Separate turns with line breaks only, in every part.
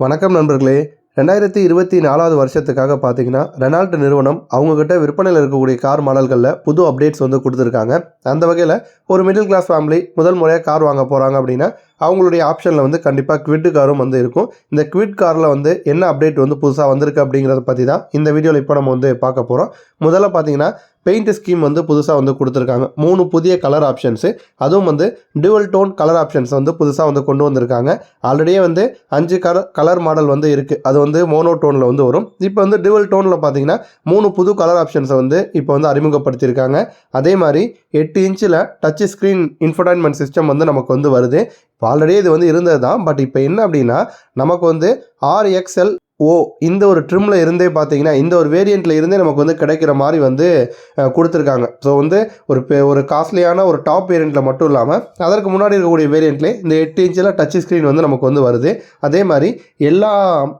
வணக்கம் நண்பர்களே. ரெண்டாயிரத்தி இருபத்தி நாலாவது வருஷத்துக்காக பார்த்தீங்கன்னா ரெனால்ட் நிறுவனம் அவங்கக்கிட்ட விற்பனையில் இருக்கக்கூடிய கார் மாடல்களில் புது அப்டேட்ஸ் வந்து கொடுத்துருக்காங்க. அந்த வகையில் ஒரு மிடில் கிளாஸ் ஃபேமிலி முதல் முறையாக கார் வாங்க போகிறாங்க அப்படின்னா அவங்களுடைய ஆப்ஷனில் வந்து கண்டிப்பாக குவிட் காரும் வந்து இருக்கும். இந்த குவிட் காரில் வந்து என்ன அப்டேட் வந்து புதுசாக வந்திருக்கு அப்படிங்கிறத பற்றி தான் இந்த வீடியோவில் இப்போ நம்ம வந்து பார்க்க போகிறோம் முதல்ல பார்த்தீங்கன்னா பெயிண்ட் ஸ்கீம் வந்து புதுசாக வந்து கொடுத்துருக்காங்க. மூணு புதிய கலர் ஆப்ஷன்ஸு அதுவும் வந்து டுவல் டோன் கலர் ஆப்ஷன்ஸ் வந்து புதுசாக வந்து கொண்டு வந்திருக்காங்க. ஆல்ரெடியே வந்து அஞ்சு கலர் கலர் மாடல் வந்து இருக்குது அது வந்து மோனோ டோனில் வந்து வரும். இப்போ வந்து டுவல் டோனில் பார்த்தீங்கன்னா மூணு புது கலர் ஆப்ஷன்ஸை வந்து இப்போ வந்து அறிமுகப்படுத்தியிருக்காங்க. அதே மாதிரி எட்டு இன்ச்சில் டச் ஸ்க்ரீன் இன்ஃபர்டைன்மெண்ட் சிஸ்டம் வந்து நமக்கு வந்து வருது. இப்போ ஆல்ரெடி இது வந்து இருந்தது தான் பட் இப்போ என்ன அப்படின்னா நமக்கு வந்து ஆர்எக்ஸ்எல் ஓ இந்த ஒரு ட்ரிம்மில் இருந்தே பார்த்தீங்கன்னா இந்த ஒரு வேரியண்ட்டில் இருந்தே நமக்கு வந்து கிடைக்கிற மாதிரி வந்து கொடுத்துருக்காங்க. ஸோ வந்து ஒரு பெ- ஒரு காஸ்ட்லியான ஒரு டாப் வேரியண்ட்டில் மட்டும் இல்லாமல் அதற்கு முன்னாடி இருக்கக்கூடிய வேரியண்ட்லேயே இந்த எட்டு இன்ச்சில் டச் ஸ்க்ரீன் வந்து நமக்கு வந்து வருது. அதே மாதிரி எல்லா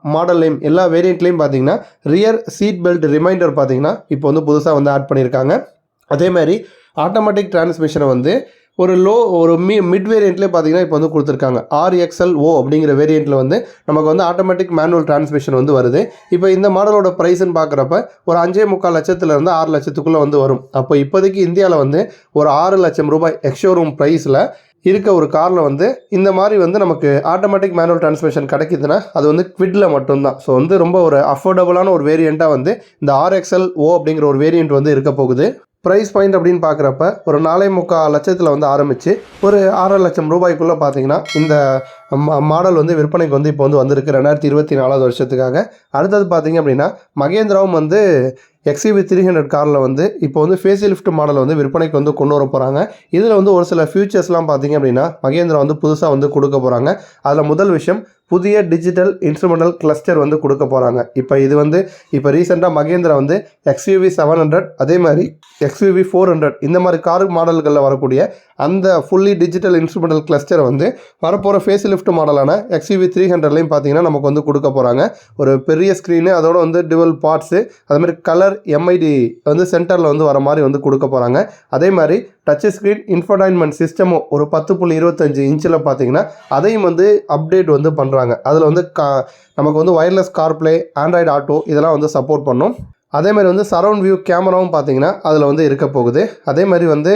மாடல்லையும் எல்லா வேரியண்ட்லேயும் பார்த்தீங்கன்னா ரியர் சீட் பெல்ட் ரிமைண்டர் பார்த்தீங்கன்னா இப்போ வந்து புதுசாக வந்து ஆட் பண்ணியிருக்காங்க. அதே மாதிரி ஆட்டோமேட்டிக் டிரான்ஸ்மிஷனை வந்து ஒரு லோ ஒரு மி மிட் வேரியண்ட்லேயே பார்த்தீங்கன்னா இப்போ வந்து கொடுத்துருக்காங்க. ஆர்எக்ஸ்எல் ஓ அப்படிங்கிற வேரியண்ட்டில் வந்து நமக்கு வந்து ஆட்டோமேட்டிக் மேனுவல் டிரான்ஸ்மிஷன் வந்து வருது. இப்போ இந்த மாடலோட ப்ரைஸ்ன்னு பார்க்குறப்ப ஒரு அஞ்சே முக்கால் லட்சத்துலேருந்து ஆறு லட்சத்துக்குள்ளே வந்து வரும். அப்போ இப்போதைக்கு இந்தியாவில் வந்து ஒரு ஆறு லட்சம் ரூபாய் எக்ஷோரூம் ப்ரைஸில் இருக்க ஒரு காரில் வந்து இந்த மாதிரி வந்து நமக்கு ஆட்டோமேட்டிக் மேனுவல் டிரான்ஸ்மிஷன் கிடைக்குதுன்னா அது வந்து குவிட்டில் மட்டும்தான். ஸோ வந்து ரொம்ப ஒரு அஃபோர்டபுளான ஒரு வேரியண்ட்டாக வந்து இந்த ஆர்எக்ஸ்எல் ஓ அப்படிங்கிற ஒரு வேரியண்ட் வந்து இருக்க போகுது. ப்ரைஸ் பாயிண்ட் அப்படின்னு பார்க்குறப்ப ஒரு நாலே முக்கால் லட்சத்தில் வந்து ஆரம்பித்து ஒரு ஆறரை லட்சம் ரூபாய்க்குள்ளே பார்த்தீங்கன்னா இந்த மாடல் வந்து விற்பனைக்கு வந்து இப்போ வந்து வந்திருக்கு. ரெண்டாயிரத்தி இருபத்தி நாலாவது வருஷத்துக்காக. அடுத்தது பார்த்தீங்க அப்படின்னா மகேந்திராவும் வந்து எக்ஸிவி த்ரீ ஹண்ட்ரட் காரில் வந்து இப்போ வந்து ஃபேஸ் லிஃப்ட் மாடல் வந்து விற்பனைக்கு வந்து கொண்டு வர போகிறாங்க இதில் வந்து ஒரு சில ஃபியூச்சர்ஸ்லாம் பார்த்தீங்க அப்படின்னா மகேந்திரா வந்து புதுசாக வந்து கொடுக்க போகிறாங்க அதில் முதல் விஷயம் புதிய டிஜிட்டல் இன்ஸ்ட்ருமெண்டல் கிளஸ்டர் வந்து கொடுக்க போகிறாங்க இப்போ இது வந்து இப்போ ரீசெண்டாக மகேந்திரா வந்து எக்ஸ்யூவி செவன் ஹண்ட்ரட் அதே மாதிரி எக்ஸ்யூவி ஃபோர் ஹண்ட்ரட் இந்த மாதிரி கார் மாடல்களில் வரக்கூடிய அந்த ஃபுல்லி டிஜிட்டல் இன்ஸ்ட்ருமெண்டல் கிளஸ்டர் வந்து வரப்போகிற ஃபேஸ் லிஃப்ட் மாடலான எக்ஸ்யூவி த்ரீ ஹண்ட்ரட்லையும் பார்த்தீங்கன்னா நமக்கு வந்து கொடுக்க போகிறாங்க ஒரு பெரிய ஸ்க்ரீனு அதோட வந்து டிவல் பார்ட்ஸு அது மாதிரி கலர் எம்ஐடி வந்து சென்டரில் வந்து வர மாதிரி வந்து கொடுக்க போகிறாங்க அதே மாதிரி டச் ஸ்க்ரீன் இன்ஃபர்டைன்மெண்ட் சிஸ்டமும் ஒரு பத்து புள்ளி இருபத்தஞ்சு இன்ச்சில் பார்த்தீங்கன்னா அதையும் வந்து அப்டேட் வந்து பண்ணுறாங்க அதில் வந்து கா நமக்கு வந்து ஒயர்லெஸ் கார்ப்ளே ஆண்ட்ராய்டு ஆட்டோ இதெல்லாம் வந்து சப்போர்ட் பண்ணும். அதே மாதிரி வந்து சரவுண்ட் வியூ கேமராவும் பார்த்தீங்கன்னா அதில் வந்து இருக்க போகுது. அதே மாதிரி வந்து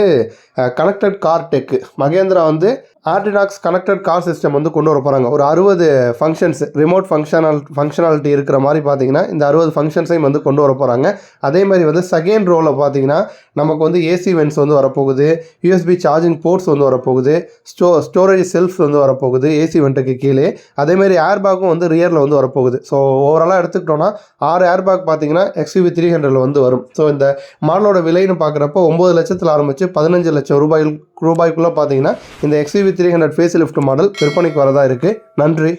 கனெக்டட் கார் டெக்கு மகேந்திரா வந்து ஆர்டிடாக்ஸ் கனெக்டட் கார் சிஸ்டம் வந்து கொண்டு வர போகிறாங்க ஒரு அறுபது ஃபங்க்ஷன்ஸ் ரிமோட் ஃபங்க்ஷனால் ஃபங்க்ஷனாலிட்டி இருக்கிற மாதிரி பார்த்தீங்கன்னா இந்த அறுபது ஃபங்க்ஷன்ஸையும் வந்து கொண்டு வர போகிறாங்க அதே மாதிரி வந்து செகண்ட் ரோவில் பார்த்தீங்கன்னா நமக்கு வந்து ஏசி வென்ட்ஸ் வந்து வரப்போகுது. யூஎஸ்பி சார்ஜிங் போர்ட்ஸ் வந்து வரப்போகுது. ஸ்டோ ஸ்டோரேஜ் செல்ஃப்ஸ் வந்து வரப்போகுது ஏசி வெண்ட்டுக்கு கீழே. அதேமாதிரி ஏர் பேக்கும் வந்து ரியரில் வந்து வரப்போகுது. ஸோ ஓவராலாக எடுத்துக்கிட்டோன்னா ஆறு ஏர் பேக் பார்த்தீங்கன்னா எக்ஸ்யூவி த்ரீ ஹண்ட்ரடில் வந்து வரும். ஸோ இந்த மாடலோட விலைன்னு பார்க்குறப்போ ஒம்பது லட்சத்தில் ஆரம்பித்து பதினஞ்சு லட்சம் ரூபாயில் ரூபாய்க்குள்ளே பார்த்தீங்கன்னா இந்த XUV three hundred face lift model விற்பனைக்கு வரதா இருக்குது நன்றி.